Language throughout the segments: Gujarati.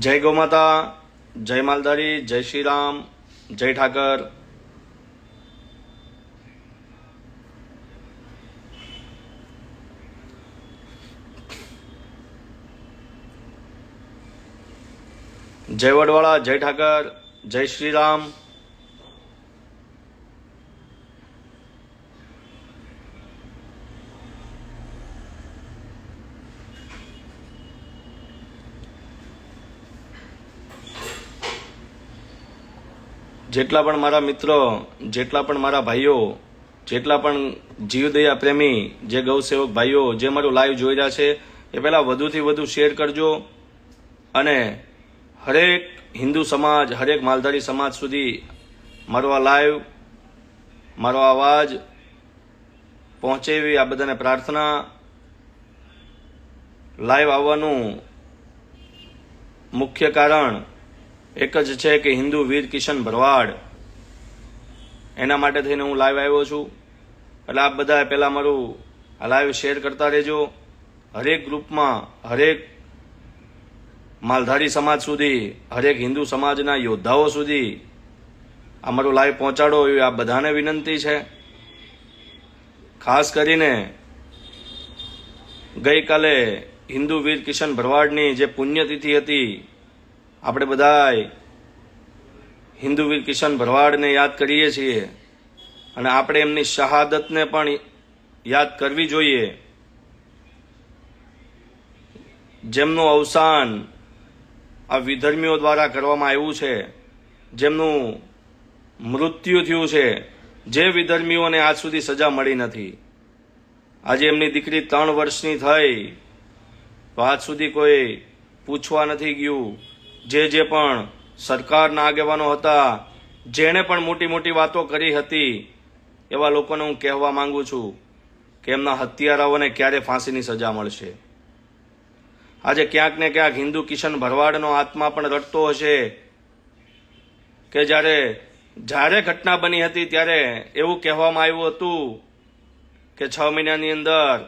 જય ગૌમાતા, જય માલધારી, જય શ્રી રામ જય ઠાકર. જય વડવાળા, જય ઠાકર, જય શ્રી રામ જેટલા પણ મારા મિત્રો, જેટલા પણ મારા ભાઈઓ, જેટલા પણ જીવદયા પ્રેમી, જે ગૌસેવક ભાઈઓ જે મારું લાઈવ જોઈ રહ્યા છે, એ પહેલાં વધુથી વધુ શેર કરજો અને હરેક હિન્દુ સમાજ, હરેક માલધારી સમાજ સુધી મારો આ લાઈવ મારો અવાજ પહોંચે એવી આ બધાને પ્રાર્થના. લાઈવ આવવાનું મુખ્ય કારણ એક જ છે કે હિન્દુ વીર કિશન ભરવાડ. એના માટે થઈને હું લાઈવ આવ્યો છું. એટલે આપ બધા પહેલાં મારું આ લાઈવ શેર કરતા રહેજો. હરેક ગ્રુપમાં હરેક માલધારી સમાજ સુધી, હરેક હિન્દુ સમાજના યોદ્ધાઓ સુધી આ મારું લાઈવ પહોંચાડો એવી આ બધાને વિનંતી છે. ખાસ કરીને ગઈકાલે હિન્દુ વીર કિશન ભરવાડની જે પુણ્યતિથિ હતી આપણે બધાય હિન્દુ વીર કિશન ભરવાડને યાદ કરીએ છીએ અને આપણે એમની શહાદતને પણ યાદ કરવી જોઈએ. જેમનું અવસાન આ વિધર્મીઓ દ્વારા કરવામાં આવ્યું છે, જેમનું મૃત્યુ થયું છે, જે વિધર્મીઓને આજ સુધી સજા મળી નથી. આજે એમની દીકરી ત્રણ વર્ષની થઈ, તો આજ સુધી કોઈ પૂછવા નથી ગયું જે જે પણ સરકારના આગેવાનો હતા, જેણે પણ મોટી મોટી વાતો કરી હતી, એવા લોકોને હું કહેવા માંગુ છું કે એમના હત્યારાઓને ક્યારે ફાંસીની સજા મળશે. આજે ક્યાંક ને ક્યાંક હિન્દુ કિશન ભરવાડનો આત્મા પણ રડતો હશે કે જ્યારે જ્યારે ઘટના બની હતી ત્યારે એવું કહેવામાં આવ્યું હતું કે છ મહિનાની અંદર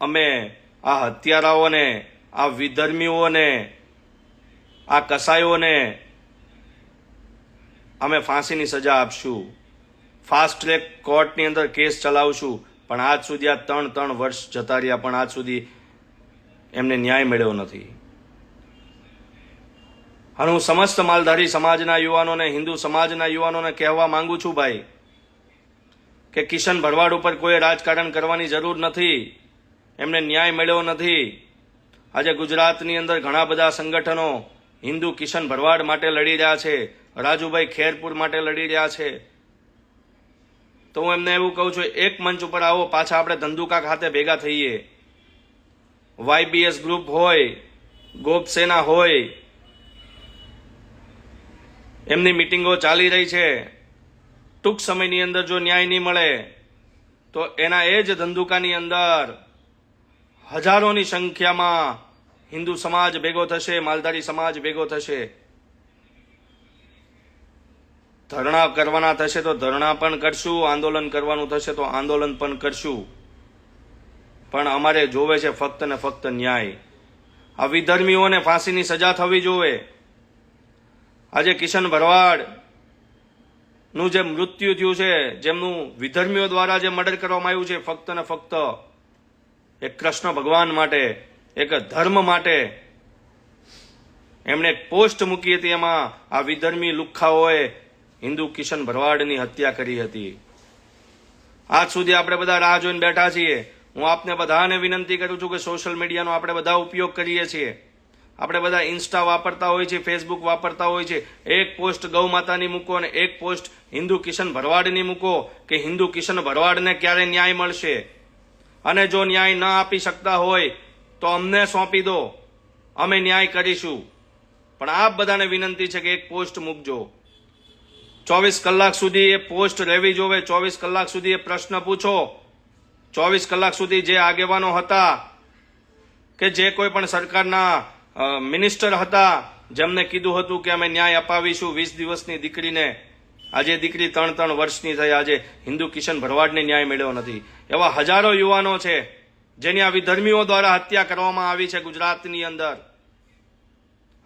અમે આ હત્યારાઓને, આ વિધર્મીઓને આ કસાયોને અમે ફાંસીની સજા આપશું. ફાસ્ટ ટ્રેક કોર્ટની અંદર કેસ ચલાવશું. પણ આજ સુધી આ ત્રણ ત્રણ વર્ષ જતા રહ્યા, પણ આજ સુધી એમને ન્યાય મળ્યો નથી. અને હું સમસ્ત માલધારી સમાજના યુવાનોને, હિન્દુ સમાજના યુવાનોને કહેવા માંગુ છું ભાઈ, કે કિશન ભરવાડ ઉપર કોઈ રાજકારણ કરવાની જરૂર નથી. એમને ન્યાય મળ્યો નથી. આજે ગુજરાતની અંદર ઘણા બધા સંગઠનો હિન્દુ કિશન ભરવાડ માટે લડી રહ્યા છે, રાજુભાઈ ખેરપુર માટે લડી રહ્યા છે. તો હું એમને એવું કહું છું, એક મંચ ઉપર આવો, પાછા આપણે ધંધુકા ખાતે ભેગા થઈએ. વાયબીએસ ગ્રુપ હોય ગોપસેના હોય, એમની મિટિંગો ચાલી રહી છે. ટૂંક સમયની અંદર જો ન્યાય નહીં મળે, તો એના એ જ ધંધુકાની અંદર હજારોની સંખ્યામાં હિન્દુ સમાજ ભેગો થશે, માલધારી સમાજ ભેગો થશે. ધરણા કરવાના થશે તો ધરણા પણ કરશું, આંદોલન કરવાનું થશે તો આંદોલન પણ કરશું. પણ અમારે જોવે છે ફક્ત ને ફક્ત ન્યાય. આ વિધર્મીઓને ફાંસીની સજા થવી જોવે. આજે કિશન ભરવાડનું જે મૃત્યુ થયું છે, જેમનું વિધર્મીઓ દ્વારા જે મર્ડર કરવામાં આવ્યું છે, ફક્ત ને ફક્ત એક કૃષ્ણ ભગવાન માટે એક ધર્મ માટે એમણે એક પોસ્ટ મૂકી હતી એમાં, આ વિધર્મી લુખ્ખાઓએ હિન્દુ કિશન ભરવાડની હત્યા કરી હતી. આજ સુધી આપણે બધા રાહ જોઈને બેઠા છીએ. હું આપને બધાને વિનંતી કરું છું કે સોશિયલ મીડિયાનો આપણે બધા ઉપયોગ કરીએ છીએ. આપણે બધા ઇન્સ્ટા વાપરતા હોય છે, ફેસબુક વાપરતા હોય છે. એક પોસ્ટ ગૌ માતાની મૂકો અને એક પોસ્ટ હિન્દુ કિશન ભરવાડની મૂકો કે હિન્દુ કિશન ભરવાડને ક્યારે ન્યાય મળશે? અને જો ન્યાય ન આપી શકતા હોય તો અમને સોંપી દો. અમે ન્યાય કરીશું. પણ આપ બધાને વિનંતી છે કે એક પોસ્ટ મૂકજો. ચોવીસ કલાક સુધી એ પોસ્ટ રહેવી જોવે, ચોવીસ કલાક સુધી એ પ્રશ્ન પૂછો. ચોવીસ કલાક સુધી જે આગેવાનો હતા કે જે કોઈ પણ સરકારના મિનિસ્ટર હતા, જેમને કીધું હતું કે અમે ન્યાય અપાવીશું વીસ દિવસની દીકરીને. આજે દીકરી ત્રણ ત્રણ વર્ષની થઈ, આજે હિન્દુ કિશન ભરવાડને ન્યાય મેળવ્યો નથી. એવા હજારો યુવાનો છે. જેની આ વિધર્મીઓ દ્વારા હત્યા કરવામાં આવી છે ગુજરાતની અંદર.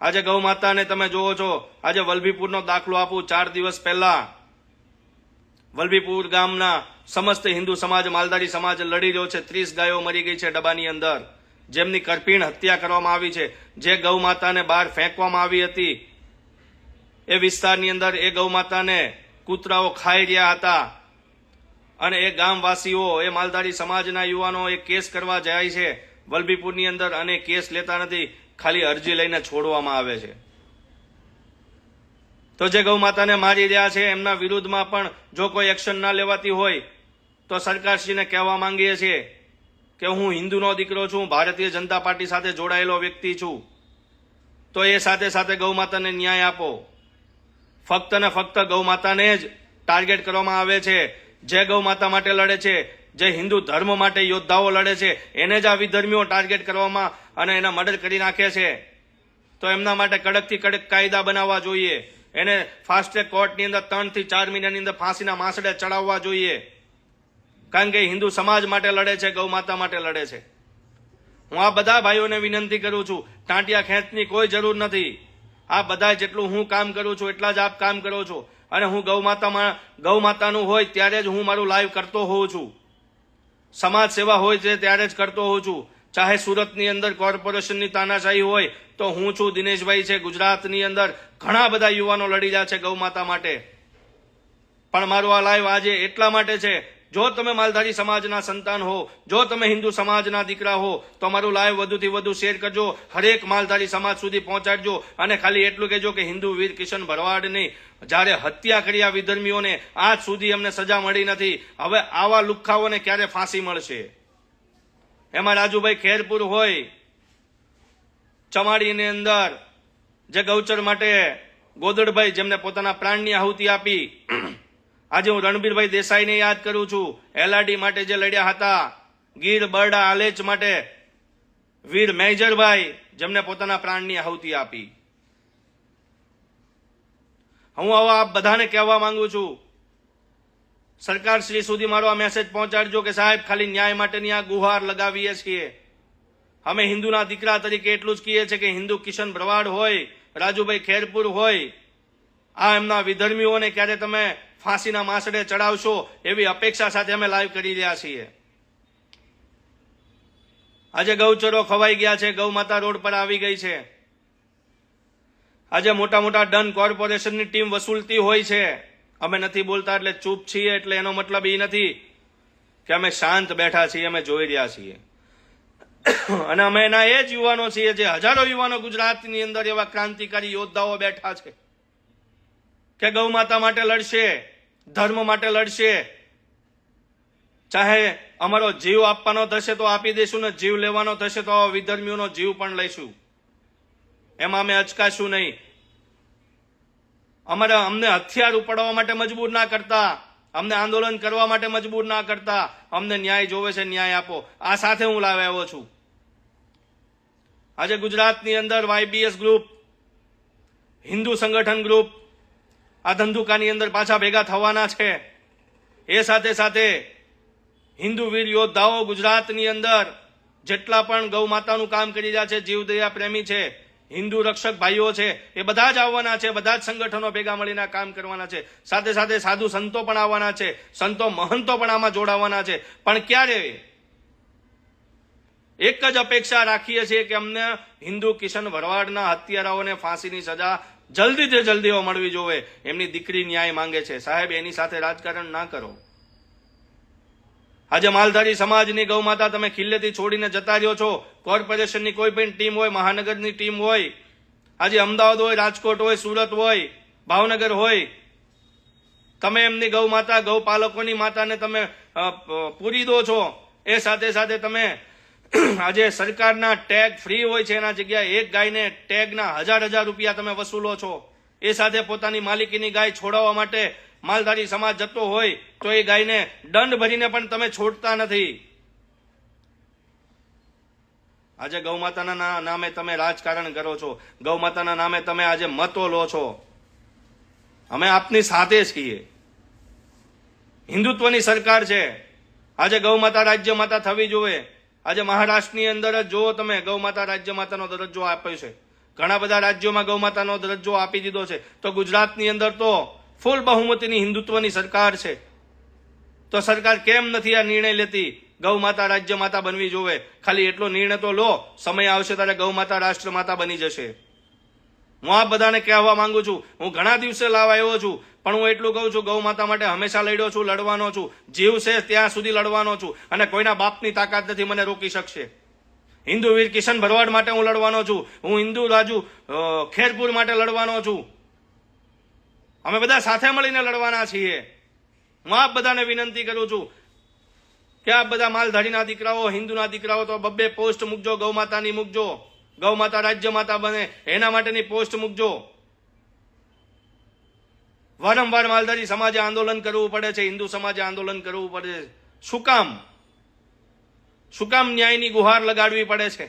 આજે ગૌ માતાને તમે જોવો છો, આજે વલભીપુરનો દાખલો આપું ચાર દિવસ પહેલા. વલભીપુર ગામના સમસ્ત હિન્દુ સમાજ, માલધારી સમાજ લડી રહ્યો છે. ત્રીસ ગાયો મરી ગઈ છે ડબ્બાની અંદર. જેમની કરપીણ હત્યા કરવામાં આવી છે. જે ગૌ માતાને બહાર ફેંકવામાં આવી હતી, એ વિસ્તારની અંદર એ ગૌ માતાને કૂતરાઓ ખાઈ રહ્યા હતા. અને એ ગામવાસીઓ, એ માલધારી સમાજના યુવાનો એ કેસ કરવા જાય છે, વલભીપુરની અંદર અને કેસ લેતા નથી, ખાલી અરજી લઈને છોડવામાં આવે છે. તો જે ગૌ માતાને મારી રહ્યા છે, એમના વિરુદ્ધમાં પણ જો કોઈ એક્શન ના લેવાતી હોય, તો સરકારશ્રીને કહેવા માંગીએ છીએ કે હું હિન્દુનો દીકરો છું, ભારતીય જનતા પાર્ટી સાથે જોડાયેલો વ્યક્તિ છું, તો એ સાથે સાથે ગૌ માતાને ન્યાય આપો. ફક્ત ને ફક્ત ગૌ માતાને જ ટાર્ગેટ કરવામાં આવે છે જે ગૌ માતા માટે લડે છે, જે હિન્દુ ધર્મ માટે યોદ્ધાઓ લડે છે, એને જ આ વિધર્મીઓ ટાર્ગેટ કરવામાં અને એના મર્ડર કરી નાખે છે. તો એમના માટે કડકથી કડક કાયદા બનાવવા જોઈએ. એને ફાસ્ટ ટ્રેક કોર્ટની અંદર ત્રણથી ચાર મહિનાની અંદર ફાંસીના માસડે ચડાવવા જોઈએ. કારણ કે હિન્દુ સમાજ માટે લડે છે, ગૌ માતા માટે લડે છે. હું આ બધા ભાઈઓને વિનંતી કરું છું, ટાંટિયા ખેંચની કોઈ જરૂર નથી. આ બધા જેટલું હું કામ કરું છું, એટલા જ આપ કામ કરો છો. અને હું ગૌ માતામાં, ગૌ માતાનું હોય ત્યારે જ હું મારું લાઈવ કરતો હોઉં છું. સમાજ સેવા હોય છે ત્યારે જ કરતો હોઉં છું. ચાહે સુરતની અંદર કોર્પોરેશનની તાનાશાહી હોય, તો હું છું દિનેશભાઈ છે ગુજરાતની અંદર. ઘણા બધા યુવાનો લડી રહ્યા છે ગૌ માતા માટે. પણ મારું આ લાઈવ આજે એટલા માટે છે જો તમે માલધારી સમાજના સંતાન હો, જો તમે હિન્દુ સમાજના દીકરા હો, તો મારું લાઈવ વધુથી વધુ શેર કરજો, હરેક માલધારી સમાજ સુધી પહોંચાડજો અને ખાલી એટલું કહેજો કે હિન્દુ વીર કિશન ભરવાડ નહીં. જ્યારે હત્યા કરી આ વિધર્મીઓને, આજ સુધી અમને સજા મળી નથી. હવે આવા લુખ્ખાઓને ક્યારે ફાંસી મળશે? એમાં રાજુભાઈ ખેરપુર હોય, ચમાડીની અંદર, જે ગૌચર માટે ગોદડભાઈ જેમને પોતાના પ્રાણની આહુતિ આપી આજે હું રણબીરભાઈ દેસાઈને યાદ કરું છું. એલઆરડી માટે જે લડ્યા હતા, ગીર બરડા આલેચ માટે વીર મેજરભાઈ, જેમને પોતાના પ્રાણની આહુતિ આપી. હું હવે આપ બધાને કહેવા માંગુ છું. સરકાર શ્રી સુધી મારો આ મેસેજ પહોંચાડજો કે સાહેબ, ખાલી ન્યાય માટેની આ ગુહાર લગાવીએ છીએ. અમે હિન્દુના દીકરા તરીકે એટલું જ કહીએ છીએ કે હિન્દુ કિશન ભરવાડ હોય, રાજુભાઈ ખેરપુર હોય આ એમના વિધર્મીઓને ક્યારે તમે ફાંસીના માસડે ચડાવશો એવી અપેક્ષા સાથે અમે લાઈવ કરી રહ્યા છીએ. આજે ગૌચરો ખવાઈ ગયા છે, ગૌ માતા રોડ પર આવી ગઈ છે. આજે મોટા મોટા ડન કોર્પોરેશનની ટીમ વસૂલતી હોય છે. અમે નથી બોલતા એટલે ચૂપ છીએ, એટલે એનો મતલબ એ નથી કે અમે શાંત બેઠા છીએ, અમે જોઈ રહ્યા છીએ. અને અમે એના એ જ યુવાનો છીએ જે હજારો યુવાનો ગુજરાતની અંદર એવા ક્રાંતિકારી યોદ્ધાઓ બેઠા છે. કે ગૌ માતા માટે લડશે, ધર્મ માટે લડશે. ચાહે અમારો જીવ આપવાનો થશે તો આપી દઈશું ને જીવ લેવાનો થશે તો વિધર્મીઓનો જીવ પણ લઈશું. એમાં અમે અચકાશું નહીં. અમારે અમને હથિયાર ઉપાડવા માટે મજબૂર ના કરતા. અમને આંદોલન કરવા માટે મજબૂર ના કરતા. અમને ન્યાય જોવે છે, ન્યાય આપો. આ સાથે હું લાવ્યા આવ્યો છું. આજે ગુજરાતની અંદર વાયબીએસ ગ્રુપ હિન્દુ સંગઠન ગ્રુપ આ ધંધુકાની અંદર પાછા ભેગા થવાના છે. એ સાથે સાથે હિન્દુ વીર યોદ્ધાઓ ગુજરાતની અંદર જેટલા પણ ગૌ માતાનું કામ કરી રહ્યા છે જીવદયા પ્રેમી છે, હિન્દુ રક્ષક ભાઈઓ છે, એ બધા જ આવવાના છે, બધા જ સંગઠનો ભેગા મળીને કામ કરવાના છે. સાથે સાથે સાધુ સંતો પણ આવવાના છે, સંતો મહંતો પણ આમાં જોડાવાના છે. પણ ક્યારે? એક જ અપેક્ષા રાખીએ છીએ કે અમને હિન્દુ કિશન ભરવાડના હત્યારાઓને ફાંસીની સજા જલ્દીથી જલ્દીઓ મળવી જોવે, એમની દીકરી ન્યાય માંગે છે. સાહેબ, એની સાથે રાજકારણ ના કરો. આજે માલધારી સમાજની ગૌમાતા તમે ખિલ્લેથી છોડીને જતા રહ્યો છો. કોર્પોરેશનની કોઈ પણ ટીમ હોય, મહાનગરની ટીમ હોય, આજે અમદાવાદ હોય, રાજકોટ હોય, સુરત હોય, ભાવનગર હોય, તમે એમની ગૌ માતા ગૌ માતાને તમે પૂરી દો છો. એ સાથે સાથે તમે આજે સરકારના ટેગ ફ્રી હોય છે એના જગ્યાએ એક ગાયને ટેગના હજાર હજાર રૂપિયા તમે વસૂલો છો. એ સાથે પોતાની માલિકીની ગાય છોડાવવા માટે માલધારી સમાજ જતો હોય તો એ ગાયને દંડ ભરીને પણ તમે છોડતા નથી. આજે ગૌ માતાના નામે તમે રાજકારણ કરો છો. ગૌ માતાના નામે તમે આજે મતો લો છો. અમે આપની સાથે છીએ. હિન્દુત્વની સરકાર છે. આજે ગૌ માતા રાજ્ય માતા થવી જોઈએ. આજે મહારાષ્ટ્રની અંદર જ જુઓ તમે ગૌમાતા રાજ્ય માતાનો દરજ્જો આપ્યો છે. ઘણા બધા રાજ્યોમાં ગૌમાતાનો દરજ્જો આપી દીધો છે. તો ગુજરાતની અંદર તો ફૂલ બહુમતીની હિન્દુત્વની સરકાર છે. તો સરકાર કેમ નથી આ નિર્ણય લેતી? ગૌમાતા રાજ્ય માતા બનવી જોવે. ખાલી એટલો નિર્ણય તો લો, સમય આવશે ત્યારે ગૌમાતા રાષ્ટ્ર માતા બની જશે. હું આ બધાને કહેવા માંગુ છું. હું ઘણા દિવસે લાવવા આવ્યો છું, પણ હું એટલું કહું છું, ગૌ માતા માટે હંમેશા લડ્યો છું, લડવાનો છું. જીવ છે ત્યાં સુધી લડવાનો છું અને કોઈના બાપની તાકાત નથી મને રોકી શકશે. હિન્દુ વીર કિશન ભરવાડ માટે હું લડવાનો છું. હું હિન્દુ રાજુ ખેરપુર માટે લડવાનો છું. અમે બધા સાથે મળીને લડવાના છીએ. હું આપ બધાને વિનંતી કરું છું કે આ બધા માલધારીના દીકરાઓ, હિન્દુના દીકરાઓ તો બબ્બે પોસ્ટ મૂકજો, ગૌ માતાની મૂકજો. ગૌ માતા રાજ્ય માતા બને. એના માટેની પોસ્ટ મૂકજો. વારંવાર માલધારી સમાજે આંદોલન કરવું પડે છે, હિન્દુ સમાજે આંદોલન કરવું પડે છે. શું કામ? શું કામ ન્યાયની ગુહાર લગાડવી પડે છે?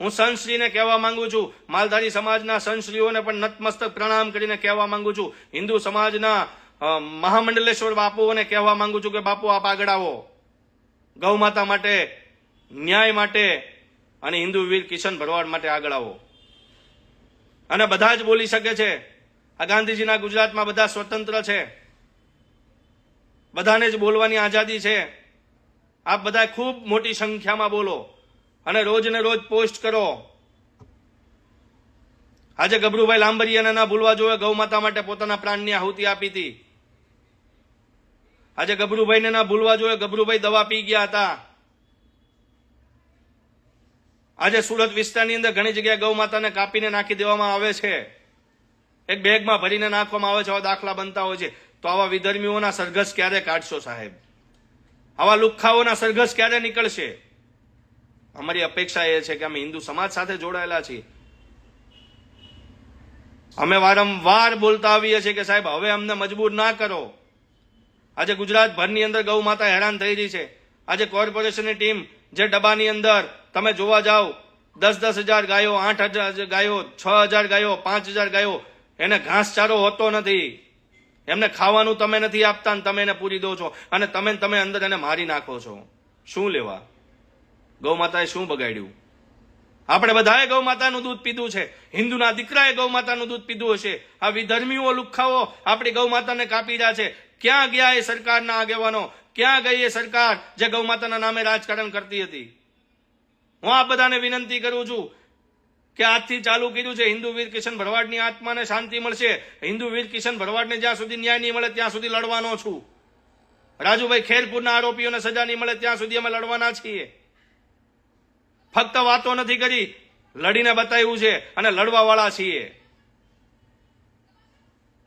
હું સંતશ્રીને કહેવા માંગુ છું, માલધારી સમાજના સંતશ્રીઓને પણ નતમસ્તક પ્રણામ કરીને કહેવા માંગુ છું. હિન્દુ સમાજના મહામંડલેશ્વર બાપુઓને કહેવા માંગુ છું કે, બાપુ, આપ આગળ આવો. ગૌ માતા માટે, ન્યાય માટે અને હિન્દુ વીર કિશન ભરવાડ માટે આગળ આવો. અને બધા જ બોલી શકે છે, આ ગાંધીજીના ગુજરાતમાં બધા સ્વતંત્ર છે. બધાને જ બોલવાની આઝાદી છે. આપ બધા ખૂબ મોટી સંખ્યામાં બોલો અને રોજ ને રોજ પોસ્ટ કરો. આજે ગભરુભાઈ લાંબરિયાને ના ભૂલવા જોઈએ ગૌ માતા માટે પોતાના પ્રાણની આહુતિ આપી હતી. આજે ગભરુભાઈને ના ભૂલવા જોઈએ ગભરુભાઈ દવા પી ગયા હતા. આજે સુરત વિસ્તારની અંદર ઘણી જગ્યાએ ગૌ માતાને કાપીને નાખી દેવામાં આવે છે. એક બેગમાં ભરીને નાખવામાં આવે છે, આવા દાખલા બનતા હોય છે. તો આવા વિધર્મીઓના સરઘસ ક્યારે કાઢશો સાહેબ? આવા લુખ્ખાઓના સરઘસ ક્યારે નીકળશે? અમારી અપેક્ષા એ છે કે અમે હિન્દુ સમાજ સાથે જોડાયેલા છીએ. અમે વારંવાર બોલતા આવીએ છીએ કે સાહેબ, હવે અમને મજબૂર ના કરો. આજે ગુજરાતભરની અંદર ગૌ માતા હેરાન થઈ રહી છે. આજે કોર્પોરેશનની ટીમ જે ડબ્બાની અંદર તમે જોવા જાઓ, દસ દસ હજાર ગાયો, આઠ હજાર ગાયો, છ હજાર ગાયો, પાંચ હજાર ગાયો, એને ઘાસચારો હોતો નથી. એમને ખાવાનું તમે નથી આપતા ને તમે એને પૂરી દો છો. અને તમે તમે અંદર એને મારી નાખો છો. શું લેવા? ગૌ માતાએ શું બગાડ્યું? આપણે બધાએ ગૌ માતાનું દૂધ પીધું છે. હિન્દુના દીકરાએ ગૌ માતાનું દૂધ પીધું હશે. આ વિધર્મીઓ લુખાઓ આપણી ગૌ માતાને કાપી રહ્યા છે. ક્યાં ગયા એ સરકારના આગેવાનો? ક્યાં ગઈ એ સરકાર જે ગૌ માતાના નામે રાજકારણ કરતી હતી? હું આ બધાને વિનંતી કરું છું કે આજથી ચાલુ કર્યું છે. હિન્દુ વીર કિશન ભરવાડની આત્માને શાંતિ મળશે. હિન્દુ વીર કિશન ભરવાડને જ્યાં સુધી ન્યાય નહીં મળે, ત્યાં સુધી લડવાનો છું. રાજુભાઈ ખેરપુરના આરોપીઓને સજા નહીં મળે, ત્યાં સુધી અમે લડવાના છીએ. ફક્ત વાતો નથી કરી, લડીને બતાવ્યું છે અને લડવાવાળા છીએ.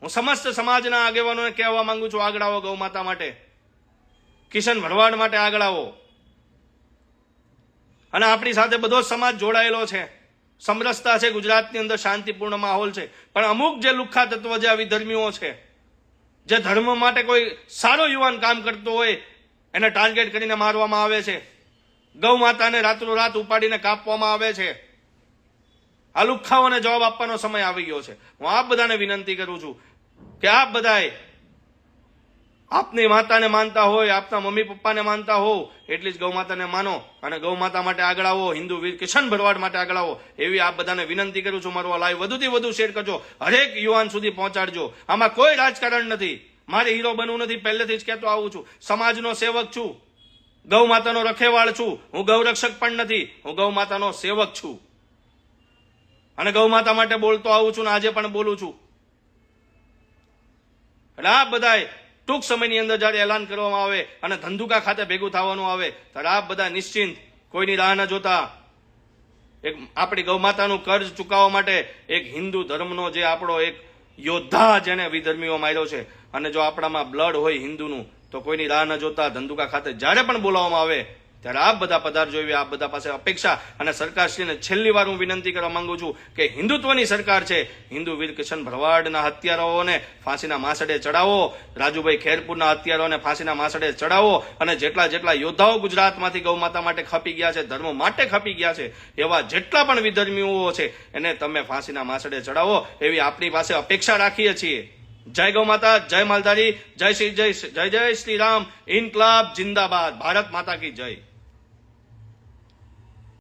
હું સમસ્ત સમાજના આગેવાનોને કહેવા માંગુ છું, આગળ આવો ગૌ માતા માટે. કિશન ભરવાડ માટે આગળ આવો. અને આપણી સાથે બધો સમાજ જોડાયેલો છે. સમરસતા છે, ગુજરાતની અંદર શાંતિપૂર્ણ માહોલ છે. પણ અમુક જે લુખ્ખા તત્વ જે આવી ધર્મીઓ છે, જે ધર્મ માટે કોઈ સારો યુવાન કામ કરતો હોય, એને ટાર્ગેટ કરીને મારવામાં આવે છે. ગૌ માતાને રાત્રોરાત ઉપાડીને કાપવામાં આવે છે. આ લુખ્ખાઓને જવાબ આપવાનો સમય આવી ગયો છે. હું આપ બધાને વિનંતી કરું છું કે આપ બધાએ આપની માતાને માનતા હોય, આપના મમ્મી પપ્પાને માનતા હો, એટલી જ ગૌ માતાને માનો અને ગૌ માતા માટે આગળ આવો, હિન્દુ વીર કિશન ભરવાડ માટે આગળ આવો. એવી આપ બધાને વિનંતી કરું છું, મારું આ લાઈવ વધુથી વધુ શેર કરજો. હરેક યુવાન સુધી પહોંચાડજો. આમાં કોઈ રાજકારણ નથી. મારે હીરો બનવું નથી, પહેલેથી જ કહેતો આવું છું. સમાજનો સેવક છું. ગૌ માતાનો રખેવાળ છું. હું ગૌરક્ષક પણ નથી. હું ગૌ માતાનો સેવક છું. અને ગૌ માતા માટે બોલતો આવું છું ને આજે પણ બોલું છું. એટલે આ બધાએ ટૂંક સમયની અંદર જ્યારે એલાન કરવામાં આવે અને ધંધુકા ખાતે ભેગું થવાનું આવે, ત્યારે આપ બધા નિશ્ચિંત, કોઈની રાહ ન જોતા. એક આપણી ગૌમાતાનું કર્જ ચૂકવવા માટે એક હિન્દુ ધર્મનો જે આપણો એક યોદ્ધા જેને વિધર્મીઓ માર્યો છે. અને જો આપણામાં બ્લડ હોય હિન્દુનું, તો કોઈની રાહ ન જોતા ધંધુકા ખાતે જ્યારે પણ બોલાવવામાં આવે ત્યારે આ બધા પધારજો જોઈએ આ બધા પાસે અપેક્ષા અને સરકારશ્રીને છેલ્લી વાર હું વિનંતી કરવા માંગુ છું કે હિન્દુત્વની સરકાર છે, હિન્દુ વીર કિશન ભરવાડના હત્યારાઓને ફાંસીના માસડે ચડાવો, રાજુભાઈ ખેરપુરના હત્યારાઓને ફાંસીના માસડે ચડાવો અને જેટલા જેટલા યોદ્ધાઓ ગુજરાતમાંથી ગૌ માતા માટે ખપી ગયા છે, ધર્મ માટે ખપી ગયા છે, એવા જેટલા પણ વિધર્મીઓ છે, એને તમે ફાંસીના માસડે ચડાવો એવી આપણી પાસે અપેક્ષા રાખીએ છીએ. જય ગૌ માતા, જય માલધારી, જય શ્રી જય જય જય શ્રી રામ. ઇન્કલાબ જિંદાબાદ. ભારત માતા કી જય.